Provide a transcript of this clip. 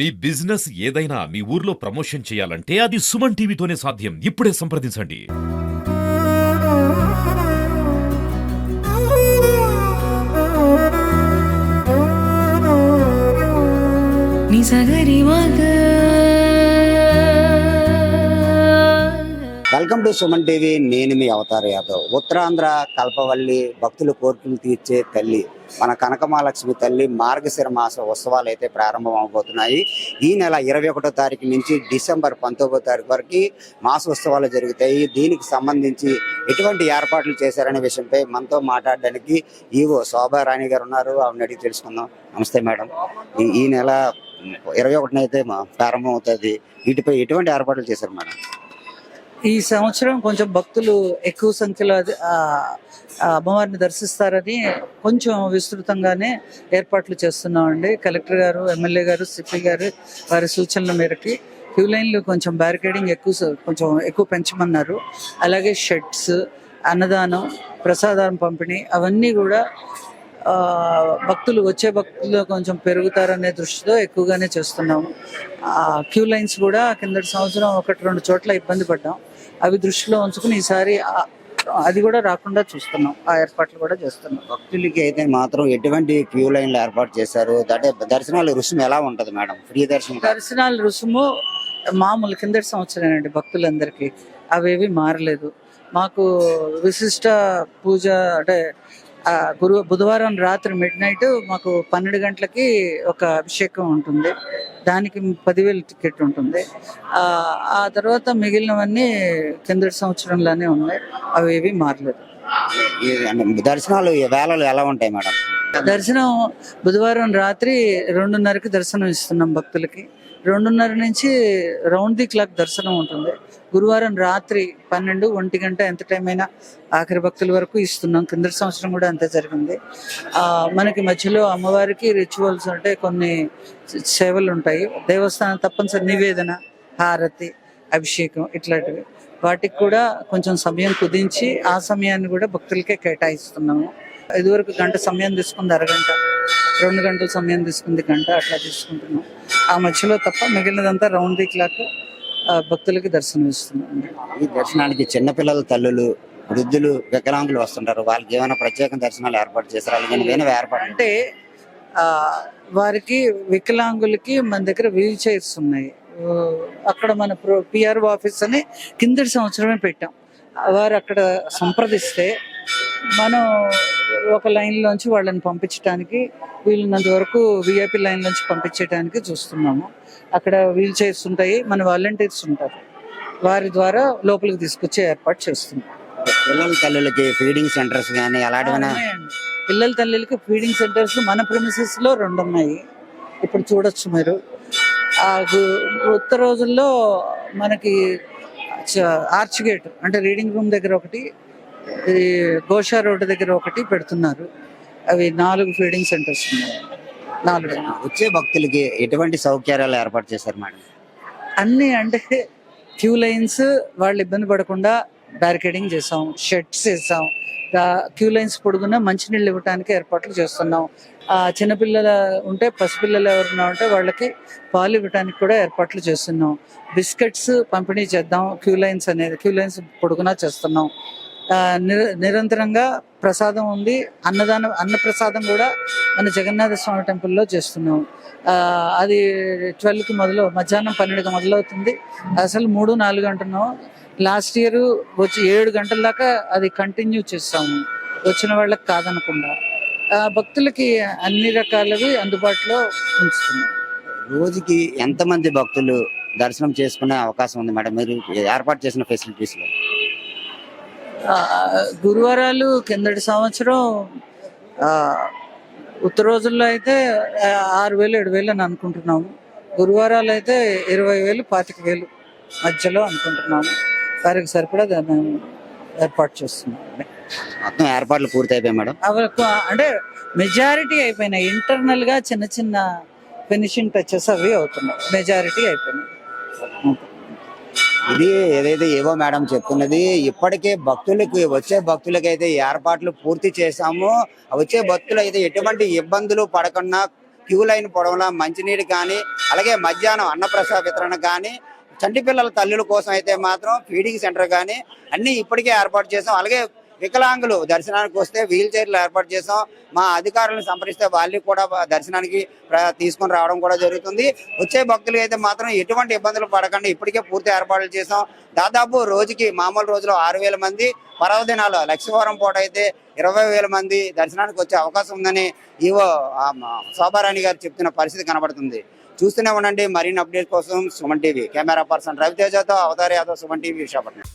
మీ business ఏదైనా మీ ఊర్లో promotion చేయాలంటే అది సుమన్ టీవీతోనే సాధ్యం. ఇప్పుడే సంప్రదించండి. Welcome to Suman TV. నేను మీ అవతార్ యాదవ్. ఉత్తరాంధ్ర కల్పవల్లి భక్తుల కోరికలు తీర్చే తల్లి. మన కనకమహాలక్ష్మి తల్లి మార్గశిర మాస ఉత్సవాలు అయితే ప్రారంభం అవబోతున్నాయి ఈ నెల ఇరవై ఒకటో తారీఖు నుంచి డిసెంబర్ పంతొమ్మిదో తారీఖు వరకు మాస ఉత్సవాలు జరుగుతాయి. దీనికి సంబంధించి ఎటువంటి ఏర్పాట్లు చేశారనే విషయంపై మనతో మాట్లాడడానికి ఈవో శోభారాణి గారు ఉన్నారు. ఆవిడని అడిగి తెలుసుకుందాం. నమస్తే మేడం. ఈ- నెల ఇరవై ఒకటిన అయితే ప్రారంభం అవుతుంది వీటిపై ఎటువంటి ఏర్పాట్లు చేశారు మేడం? ఈ సంవత్సరం కొంచెం భక్తులు ఎక్కువ సంఖ్యలో అది- అమ్మవారిని దర్శిస్తారని కొంచెం విస్తృతంగానే ఏర్పాట్లు చేస్తున్నామండి. కలెక్టర్ గారు ఎమ్మెల్యే గారు సిపి గారు వారి సూచనల మేరకి క్యూ లైన్లు కొంచెం బ్యారికేడింగ్ ఎక్కువ కొంచెం ఎక్కువ పెంచమన్నారు. అలాగే షెడ్స్ అన్నదానం ప్రసాదం పంపిణీ అవన్నీ కూడా భక్తులు వచ్చే భక్తులు కొంచెం పెరుగుతారనే దృష్టితో ఎక్కువగానే చేస్తున్నాము ఆ క్యూ లైన్స్ కూడా కిందటి సంవత్సరం ఒకటి రెండు చోట్ల ఇబ్బంది పడ్డాం. అవి దృష్టిలో ఉంచుకుని ఈసారి అది కూడా రాకుండా చూస్తున్నాం. ఆ ఏర్పాట్లు కూడా చేస్తున్నాం. భక్తులకి అయితే మాత్రం ఎటువంటి క్యూ లైన్లు ఏర్పాటు చేశారు? అంటే దర్శనాలు రుసుము ఎలా ఉంటది మేడం? ఫ్రీ దర్శనం. దర్శనాల రుసుము మామూలు కిందటి సంవత్సరమేనండి భక్తులందరికీ. అవేవి మారలేదు. మాకు విశిష్ట పూజ అంటే గురు బుధవారం రాత్రి మిడ్ నైట్ మాకు పన్నెండు గంటలకి ఒక అభిషేకం ఉంటుంది. దానికి పదివేలు టికెట్ ఉంటుంది. ఆ, తర్వాత మిగిలినవన్నీ కిందటి సంవత్సరంలోనే ఉన్నాయి. అవి ఏవి మారలేదు. దర్శనాలు వేళలు ఎలా ఉంటాయి మేడం? దర్శనం బుధవారం రాత్రి రెండున్నరకి దర్శనం ఇస్తున్నాం భక్తులకి. రెండున్నర నుంచి రౌండ్ ది క్లాక్ దర్శనం ఉంటుంది. గురువారం రాత్రి పన్నెండు ఒంటి గంట ఎంత టైం అయినా ఆఖరి భక్తుల వరకు ఇస్తున్నాం. కిందటి సంవత్సరం కూడా అంతే జరిగింది. మనకి మధ్యలో అమ్మవారికి రిచువల్స్ అంటే కొన్ని సేవలు ఉంటాయి. దేవస్థానం తప్పనిసరి నివేదన హారతి అభిషేకం ఇట్లాంటివి. వాటికి కూడా కొంచెం సమయం కుదించి ఆ సమయాన్ని కూడా భక్తులకే కేటాయిస్తున్నాము. ఇదివరకు గంట సమయం తీసుకుంది అరగంట. రెండు గంటల సమయం తీసుకుంది గంట అట్లా తీసుకుంటున్నాం. ఆ మధ్యలో తప్ప మిగిలినదంతా రౌండ్ ది క్లాక్ భక్తులకి దర్శనం ఇస్తున్నాం. ఈ దర్శనానికి చిన్నపిల్లల తల్లులు వృద్ధులు వికలాంగులు వస్తుంటారు. వాళ్ళకి ఏమైనా ప్రత్యేక దర్శనాలు ఏర్పాటు అలాగే వేరే ఏర్పాటు అంటే వారికి వికలాంగులకి మన దగ్గర వీల్ చైర్స్ ఉన్నాయి. అక్కడ మన పిఆర్ ఆఫీస్ అని కిందటి సంవత్సరమే పెట్టాం. వారు అక్కడ సంప్రదిస్తే మనం ఒక లైన్ లోంచి వాళ్ళని పంపించడానికి వీలున్నంత వరకు విఐపి లైన్ నుంచి పంపించడానికి చూస్తున్నాము. అక్కడ వీల్ చైర్స్ ఉంటాయి మన వాలంటీర్స్ ఉంటారు. వారి ద్వారా లోపలికి తీసుకొచ్చే ఏర్పాటు చేస్తున్నాం. పిల్లల తల్లులకి ఫీడింగ్ సెంటర్స్ కానీ అలాంటివైనా. పిల్లల తల్లులకి ఫీడింగ్ సెంటర్స్ మన ప్రిమిసెస్లో రెండు ఉన్నాయి ఇప్పుడు చూడొచ్చు మీరు. కొత్త రోజుల్లో మనకి ఆర్చ్ గేట్ అంటే రీడింగ్ రూమ్ దగ్గర ఒకటి గోషా రోడ్డు దగ్గర ఒకటి పెడుతున్నారు. అవి నాలుగు ఫీడింగ్ సెంటర్స్ ఉన్నాయి. నాలుగు. వచ్చే భక్తులకి ఎటువంటి సౌకర్యాలు ఏర్పాటు చేశారు మేడం? అన్ని అంటే క్యూ లైన్స్ వాళ్ళు ఇబ్బంది పడకుండా బ్యారికేడింగ్ చేసాం షెడ్స్ వేసాం క్యూ లైన్స్ పొడుగున మంచినీళ్ళు ఇవ్వడానికి ఏర్పాట్లు చేస్తున్నాం. ఆ చిన్నపిల్లల ఉంటే పసిపిల్లలు ఎవరైనా ఉంటే వాళ్ళకి పాలు ఇవ్వడానికి కూడా ఏర్పాట్లు చేస్తున్నాం. బిస్కెట్స్ పంపిణీ చేద్దాం క్యూ లైన్స్ అనేది క్యూ లైన్స్ పొడుగునా చేస్తున్నాం. నిరంతరంగా ప్రసాదం ఉంది అన్నదానం అన్న ప్రసాదం కూడా మన జగన్నాథ స్వామి టెంపుల్లో చేస్తున్నాం అది ట్వెల్వ్కి మొదలు మధ్యాహ్నం పన్నెండుకి మొదలవుతుంది. అసలు మూడు నాలుగు అంటున్నాం లాస్ట్ ఇయర్ వచ్చి ఏడు గంటల దాకా అది కంటిన్యూ చేస్తాము. వచ్చిన వాళ్ళకి కాదనకుండా. భక్తులకి అన్ని రకాలవి అందుబాటులో ఉంచుతున్నాం రోజుకి ఎంతమంది భక్తులు దర్శనం చేసుకునే అవకాశం ఉంది మేడం? మీరు ఏర్పాటు చేసిన ఫెసిలిటీస్లో గురువారాలు కిందటి సంవత్సరం ఉత్తర రోజుల్లో అయితే ఆరు వేలు ఏడు వేలు అని అనుకుంటున్నాము. గురువారాలు అయితే ఇరవై వేలు పాతిక వేలు మధ్యలో అనుకుంటున్నాము. వారికి సరిపడా దాన్ని ఏర్పాటు చేస్తున్నాం మొత్తం ఏర్పాట్లు పూర్తి అయిపోయాయి మేడం అంటే మెజారిటీ అయిపోయినాయి. ఇంటర్నల్గా చిన్న చిన్న ఫినిషింగ్ టచెస్ అవి అవుతున్నాయి. మెజారిటీ అయిపోయినాయి. ఇది ఏదైతే ఏవో మేడం చెప్తున్నది ఇప్పటికే భక్తులకి వచ్చే భక్తులకి అయితే ఏర్పాట్లు పూర్తి చేశాము. వచ్చే భక్తులు అయితే ఎటువంటి ఇబ్బందులు పడకుండా క్యూ లైన్ పొడవలా మంచినీరు కానీ అలాగే మధ్యాహ్నం అన్నప్రసాద వితరణ కానీ చంటి పిల్లల తల్లుల కోసం అయితే మాత్రం ఫీడింగ్ సెంటర్ కానీ అన్ని ఇప్పటికే ఏర్పాటు చేసాం అలాగే వికలాంగులు దర్శనానికి వస్తే వీల్ చైర్లు ఏర్పాటు చేసాం. మా అధికారులను సంప్రదిస్తే వాళ్ళు కూడా దర్శనానికి తీసుకొని రావడం కూడా జరుగుతుంది. వచ్చే భక్తులు అయితే మాత్రం ఎటువంటి ఇబ్బందులు పడకుండా. ఇప్పటికే పూర్తి ఏర్పాట్లు చేసాం. దాదాపు రోజుకి మామూలు రోజులో ఆరు వేల మంది పర్వదినాలు లక్షవారం పూట అయితే ఇరవై వేల మంది దర్శనానికి వచ్చే అవకాశం ఉందని ఈవో శోభారాణి గారు చెప్తున్న పరిస్థితి కనబడుతుంది. చూస్తూనే ఉండండి. మరిన్ని అప్డేట్ కోసం సుమన్ టీవీ. కెమెరా పర్సన్ రవితేజతో అవతార్ యాదవ్ సుమన్ టీవీ విశాఖపట్నం.